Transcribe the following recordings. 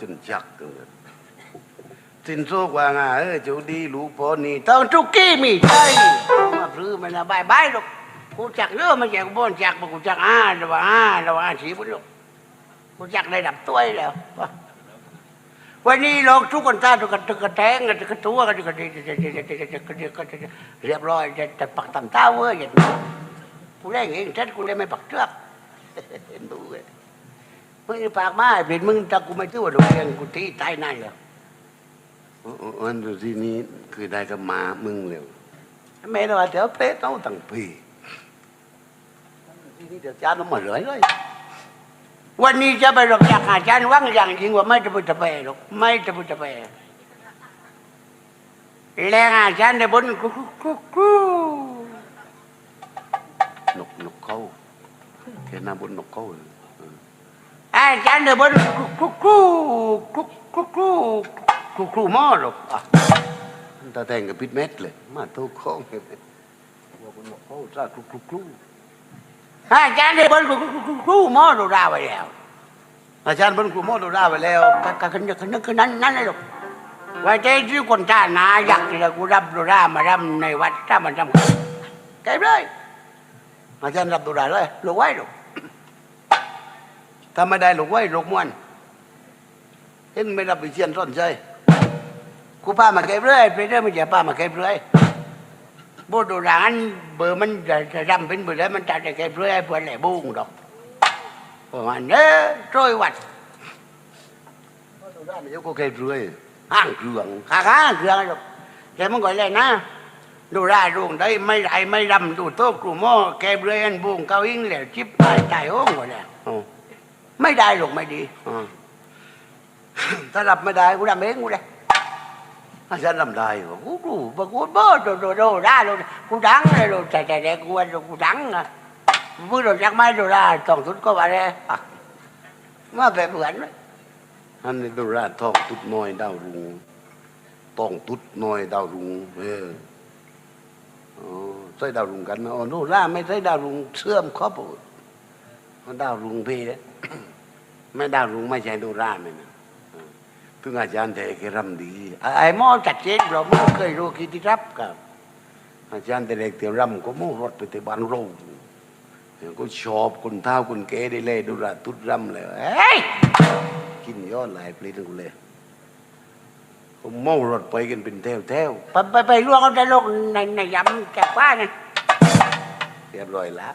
จนจักตัวสินโซกว่าไงเออจูดีลูกพอนี่ต้องทุกกี้มีใจมาพลื้มันนะบายบายลูกกูจักเยอะมาจากบนจักมากูจักอ่าระว่าอ่าระว่าสีบุญลูกกูจักได้ดับตัวแล้ววันนี้ลองทุกคนตาทุกคนทุกคนแทงกันทุกคนตัวกันทุกคนเรียบร้อยจะปักตำเต้าเว้ยกูได้เองฉันกูเลยไม่ปักเชือกดูเลย มึงปากมาเป็นมึงถ้ากูไม่ชื่อว่าโรงเรียนกูตีตายนั่นแล้วอันดูที่นี้คือได้กับมามึงเร็วแม่เราเดี๋ยวเพลต้องตั้งปีที่นี่เดี๋ยวจานน้ำมันเลยเลยวันนี้จะไปหลอกจากอาจารย์ว่างอย่างจริงว่าไม่จะไปจะไปหรอกไม่จะไปจะไปแรงอาจารย์ในบนกูกูกูกูนกนกเขาแค่หน้าบนนกเขาเลย อาจารย์เดี๋ยวบนครูครูครูครูครูครูครูหม้อหรอกอะตาแต่งกับพิษเม็ดเลย มาทุกข้องเลยว่าบนบอกเขาซาครูครูครูอาจารย์เดี๋ยวบนครูครูครูครูหม้อดูดาไปแล้ว อาจารย์บนครูหม้อดูดาไปแล้วก็ก็ขึ้นขึ้นขึ้นนั้นนั่นเลยหรอกไว้ใจที่คนท่านาอยากจะกูรับดูดามารับในวัดถ้ามันทำเก็บเลยอาจารย์รับดูดาเลยลงไว้หรอก ถ้าไม่ได้ลูกไว้ลูกม้วนเห็นไม่รับไปเชียนต้นใจกูป้ามาเก็บเรื่อยไปเรื่อยไม่ใช่ป้ามาเก็บเรื่อยบูดูร้านเบอร์มันจะจะรำเป็นเบอร์แล้วมันจะได้เก็บเรื่อยเพื่อแหล่บุ้งดอกประมาณเน้อร้อยวัดบูดูร้านเดี๋ยวก็เก็บเรื่อยห้างเครื่องข้าข้างเครื่องหรอกแต่มันก่อนเลยนะดูได้รุงได้ไม่ได้ไม่รำดูโต๊ะกลุ่มหม้อเก็บเรื่อยอันบุ้งเก้าอิงแล้วจิบไปใจโอ้งหมดแล้ว ไม่ได้หรอกไม่ดีอ่าถ้ารับไม่ได้กูทำเองกูได้อาจารย์ทำได้เหรอกูกูบอกกูเบอร์โดโดโดได้เลยกูดังเลยเลยแต่แต่แต่กูว่ากูดังอะพูดโดนจักไม่โดได้ต้องทุนก็ว่าได้อะมาแบบเหมือนเลยอันนี้โดราทองตุดน้อยดาวรุงต้องตุดน้อยดาวรุงเอออ๋อใส่ดาวรุงกันนะอ๋อโนราไม่ใช่ดาวรุงเชื่อมครอบ มันดาวรุงพี่เนี่ยไม่ดาวรุงไม่ใช่ดูร่าเนี่ยนะถึงอาจารย์แต่แกรำดีไอ้หมอจัดเจนเราไม่เคยรู้กิติรับกับอาจารย์แต่เด็กเตียวรำก็มุ่งรถไปที่บ้านโรงก็ชอบคนเท่าคนแก่ได้เลยดูราตุดรำเลยเฮ้ยกินยอดหลายปลีนึงเลยก็เมารถไปกันเป็นแถวแถวไปไปไปล่วงเขาได้โลงในในยำแกกว่านี่เรียบร้อยแล้ว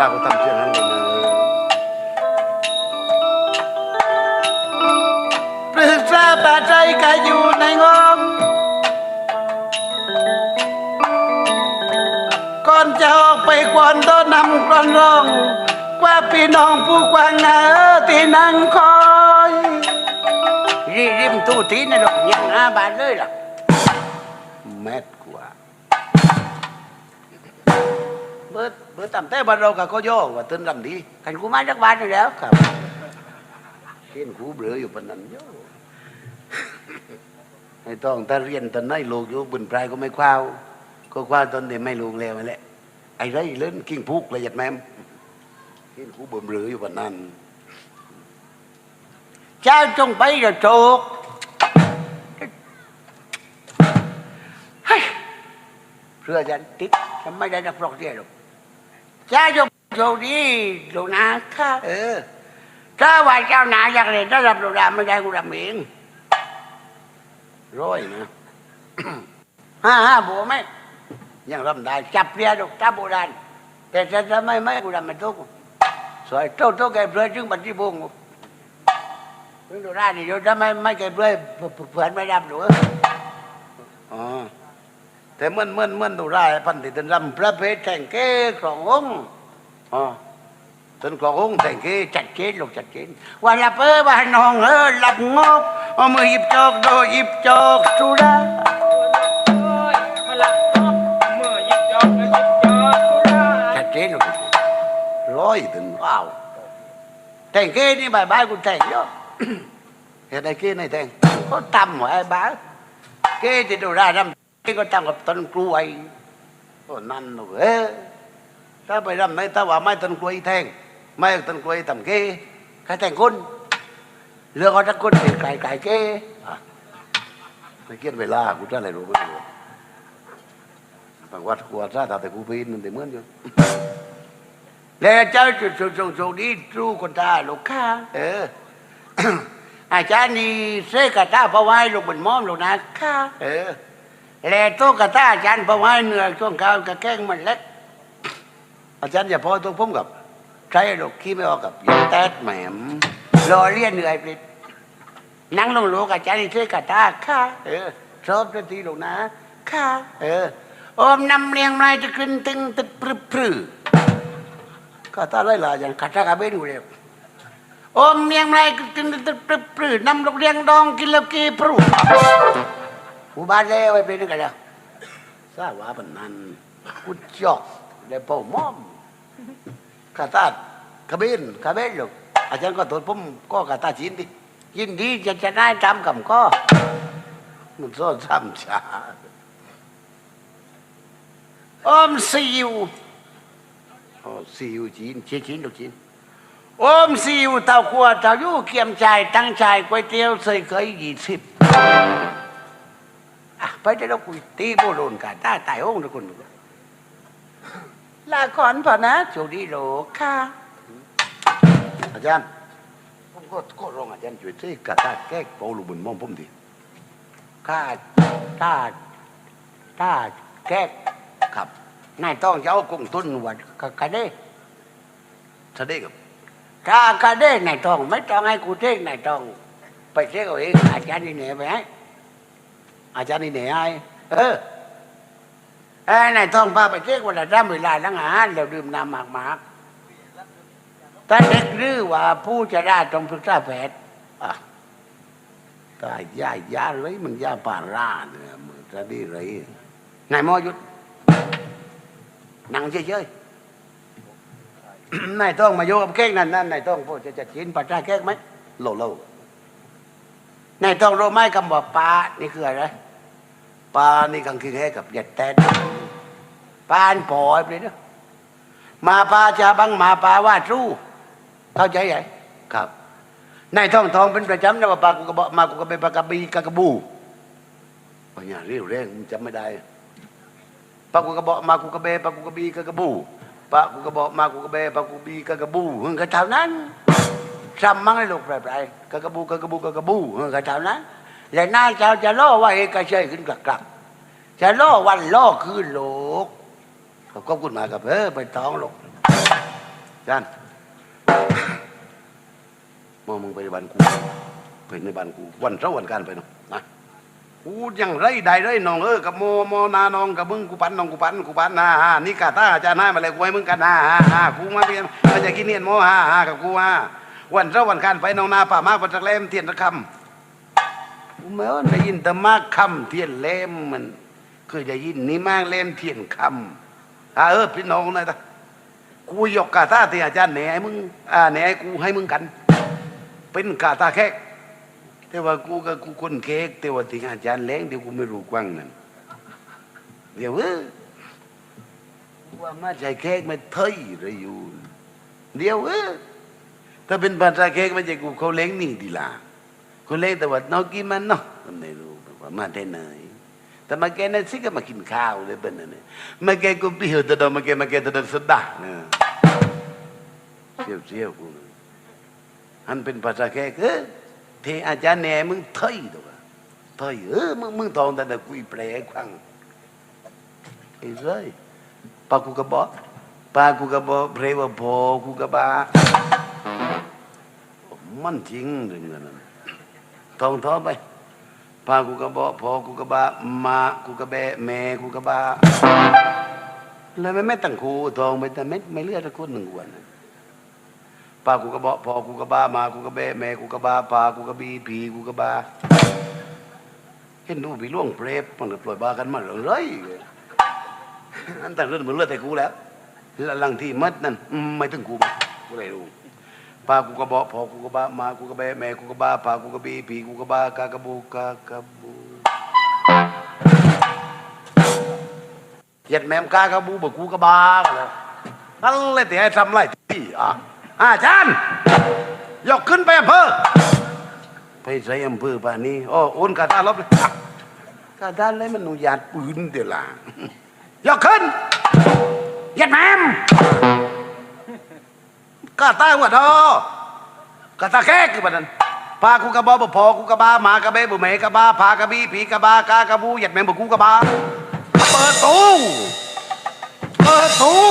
รากก็ทำเสียงนั้นกันมาปรึกษาปราใจก็อยู่ในงอมก่อนจะออกไปควันต้นนำกรอนร้อง กว่าพี่น้องผู้กวางเนาที่นั่งคอยรีริมตู้ทีนี่หรอกยังห้าบาทเลยล่ะเม็ เบิดเบิดต่ำแต่บ้านเรากับก็โยกว่าตื่นรำดีกันกูมาจากบ้านอยู่แล้วครับเห็นกูเบลออยู่ปานนั้นโยไม่ต้องถ้าเรียนตอนไหนลูกอยู่บนปลายก็ไม่คว้าวก็คว้าตอนเด็กไม่ลูกแล้วนั่นแหละไอ้ไรเล่นกิ้งพุกละเอียดแม่เห็นกูเบิ่มเบลออยู่ปานนั้นเจ้าจงไปเดี๋ยวโจกเฮ้ยเพื่อจะติดจะไม่ได้นักปลอกเดียวหรอก จ้าโยมโยดีโลนาค่ะเออ ถ้าว่าเจ้านาอยากเรียนถ้ารับโลนาไม่ได้กูรับเองร้อยนะห้าห้าบัวไหมยังรับได้ จับเรียดอกจับโบราณแต่ถ้าจะไม่ไม่กูรับไม่ทุกสวยโตโตแกเปลือยจึงบันที่บุ้งเรื่องโลนานี่โยถ้าไม่ไม่แกเปลือยเผื่อนไม่รับหรอกอ๋อ แต่เมื่อนเมื่อนเมื่อนดูรายพันธิตรำพระเพชรแต่งเก้ครององค์อ๋อตนครององค์แต่งเก้จัดเจนลูกจัดเจนว่าละเปอว่าน้องเออหลับงบเอามือหยิบจอกโดยหยิบจอกสุราพลังเมื่อยิบยอมยิบยอมสุราชัดเจนลูกร้อ ยถึงว้าวแต่งเก้นี่บายบายกูแต่งเยอะเห็นไอ้เก้ในแต่งก็ตำหัวไอ้บ้าเก้ที่ดูรายรำเก้ก็ตำกับต้นกล้วยโอ้นั่นเอ้ยถ้าไปรำในถ้าว่าไม่ต้นกล้วยแทงไม่ต้นกล้วยทำเก้ใครแต่งคนเรื่องเขาจะคนเป็นไก่ไก่เก้อะไม่เกี่ยนเวลากูจะอะไรรู้ไม่รู้บางวัดกลัวซะแต่กูปีนมันแต่เหมือนอยู่แล้วเจ้าจุดจุดจุดจุดนี้รู้คนตาลูกค้าเอออาจารย์นี่เสกกระตาพะไว้ลูกบนม้อมลูกนะค่ะเออ แล้วโตกระตาอาจารย์พะไว้เหนื่อยช่วงกลางกระแกล้งมันเล็ก อาจารย์อย่าพอตัวผมกับใช้ลูกขี้ไม่ออกกับยังแตดแหมมรอเรียนเหนื่อยไปนั่งลงโลกอาจารย์นี่เสกระตาค่ะ เออชอบดนตรีลูกนะค่ะ เออโอมนำเรียงไม้จะขึ้นตึงตึกปรึบปรือกาตาไล่ลาอย่างกาตากาเบนอยู่แล้วโอมเมียงไรกินตึงตึดปรึบปรือนำลูกเลียงดองกินแล้วกีปรุ ผู้บ้านแล้วไปเป็นกันแล้วทราบว่าปนนั้นกุจอกได้เป่ามอมกาตากาเบนกาเบนลูกอาจารย์ก็ตรวจผมก็กาตาจีนดิยินดีจะจะได้จำกับก็มันซ้อนซ้ำชาอมซิวโอ้ซีอิ๊วจีนเชียจีนลูกจีนโอมซีอิ๊วเต้าขัวเต้ายู่เกียมชายตั้งชายก๋วยเตี๋ยวใส่เคยยี่สิบอะ ไปได้แล้วคุยตีโบโลนกันตาตายโอ้งทุกคนลาก่อนพอนะโชคดีโลกค่ะ อาจารย์ผมก็ก็ร้องอาจารย์ช่วยช่วยกระตาแก้เปาลูกบุญมองผมดิข้าตาตาแก้ครับนายต้องจะเอากุ้งตุ้นวัดกะกะเด้ทะเด้กับถ้ากะเด้นายต้องไม่ต้องให้กูเท่งนายต้อง ไปเท่งเอาเองอาจารย์นี่เหนื่อยไปให้ อาจารย์นี่เหนื่อยให้เออเอ้นายต้องพาไปเท่งวันละร่ำเวลาล้างอาหารแล้วดื่มน้ำมากๆถ้าเด็กรือว่าผู้จะได้ต้องปรึกษาแพทย์อะตายยายาเลยมันยาป่าร่าเนี่ยมึงจะได้ไรนายมอยุดนั่งเฉยๆนายต้องมาโยกับเค้กนั่นนั่นนายต้องพูดจะจะกินปลาจ้าเค้กไหมโลโล นายต้องรู้ไหมคำว่าปลานี่คืออะไรปลานี่กังคือแค่กับเหยัดแตนปลาอันปล่อยไปเลยเนอะมาปลาชาบังมาปลาว่าสู้เข้าใจไหมครับนายต้องทองเป็นประจำนะว่าปลากูกระบอกมากูกระเบปลากระบีกระกระบูโอ้ยเรียวแรงมึงจำไม่ได้ปากกูกระบอกมากูกระเบปากกูกระบีกระกระบูปากกูกระบอกมากูกระเบปากกูบีกระกระบูหึงกระเท่านั้น จำมั้งเลยลูกปลายๆกระกระบูกระกระบูกระกระบูกระเท่านั้น และนายเจ้าจะล่อว่าเอกชัยขึ้นกลักกลักจะล่อวันล่อคืนโลกขอบคุณมากับเออไปท้องลูกจันมองมึงไปในบ้านกูไปในบ้านกูวันเสาร์วันการไปเนาะนะกูยังไรได้ไรน้องเออกับโมโมนาน้องกับมึงกูปันน้องกูปันกูปันนะฮะนี่กาตาจารย์นามาเลยกูให้มึงกันนะฮะฮะกูมาเรียนมาจะกินเนียนโมฮะฮะกับกูฮะ วันเสาร์วันการไปน้องนาป่ามาปัจจักเล่มเทียนตะคำกูไม่ว่าได้ยินแต่มากคำเทียนเล่มมันเคยได้ยินนี่มากเล่มเทียนคำอ่าเออพี่น้องนะตะกูยกกาตาที่อาจารย์แหน้มึงอ่าแหนให้กูให้มึงกัน เป็นกาตาแค่แต่ว่ากูก็กูคนเค้กแต่ว่าที่อาจารย์แรงเดี๋ยวกูไม่รู้กว้างนั่นเดี๋ยวเออว่ามาใช้เค้กไม่เทยเลยอยู่ เดี๋ยวเออ ถ้าเป็นภาษาเค้กไม่ใช่กูเขาเล้งนี่ดีละเขาเล้งแต่ว่านองกินมันเนาะก็ไม่รู้ว่ามาได้ไหนแต่มาแกนั่นสิก็มากินข้าวเลยเป็นนั่นมาแกกูเปรี้ยวแต่ดอมาแกมาแกแต่ดอสดาเนี่ยเสียวเสียวกูอันเป็นภาษาเค้กเออ thì à cha nè มึง thấy đâu à thấy ừ มึงมึง tồn tại là quỷ ple quăng thì rồi pa ku ka bo pa ku ka bo ple wa bo ku ka ba man jing rồi người này tồn thọ bay พากูกระเบา มันจริงดึงเงินทองท้อไปพากูกระบอพอกูกระบะมากูกระแบะแม่กูกระบะแล้วไม่ไม่ตั้งคูทองไปแต่ไม่ไม่เลือกตะคนหนึ่งวันปากูกระบาะพอกูกระบะมากูกระแบะแม่กูกระบะพากูกระบีผีกูกระบะเห็นดูผีล่วงเปรบมันปล่อยบากันมาเรื่อยอันแต่เรื่องมันเลือดแต่กูแล้วแล้วหลังที่มัดนั่นไม่ถึงกูกูเลยรู้ ปากูกระบอกพอกูกระบะมากูกระแบแม่กูกระบะปากูกระบีผีกูกระบะกากระบูกากระบูเหยียดแม่มกากระบูบอกกูกระบะกันเลยนั่นเลยแต่ให้ทำไรที่อะอาจารย์ยกขึ้นไปอำเภอไปใส่อำเภอป่านนี้โอ้โอนกาตาลบเลยกาตาเลยมันอนุญาตปืนเดี๋ยวล่ะยกขึ้นเหยียดแม่ม กาตาหัวดอกาตาแค่คือบัดนั้นพากูกระบอกบ่พอกูกระบาหมากระเบะบ่แม่กระบาพากระบีผีกระบากากระบูหยัดแมงบ่กูกระบาเปิดตู้เปิดตู้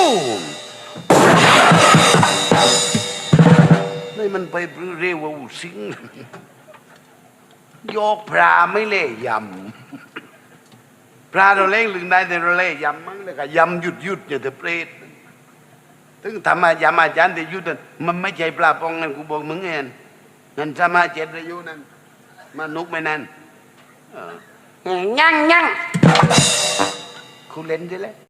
นี่มันไปเร็วเอาสิงยกพระไม่เล่ยำพระเราเล่งลึงได้แต่เราเล่ยำมั้งแล้วก็ยำหยุดหยุดอย่าแต่เปรต ถึงธรรมะยามาจารย์ที่ยุทธนมันไม่ใช่ปลาปองนั่นกูบอกมึงเองนั่นธรรมะเจ็ดระยุนั่นมานุกไม่นั่นเออยังยังคุณเล่นใช่ไหม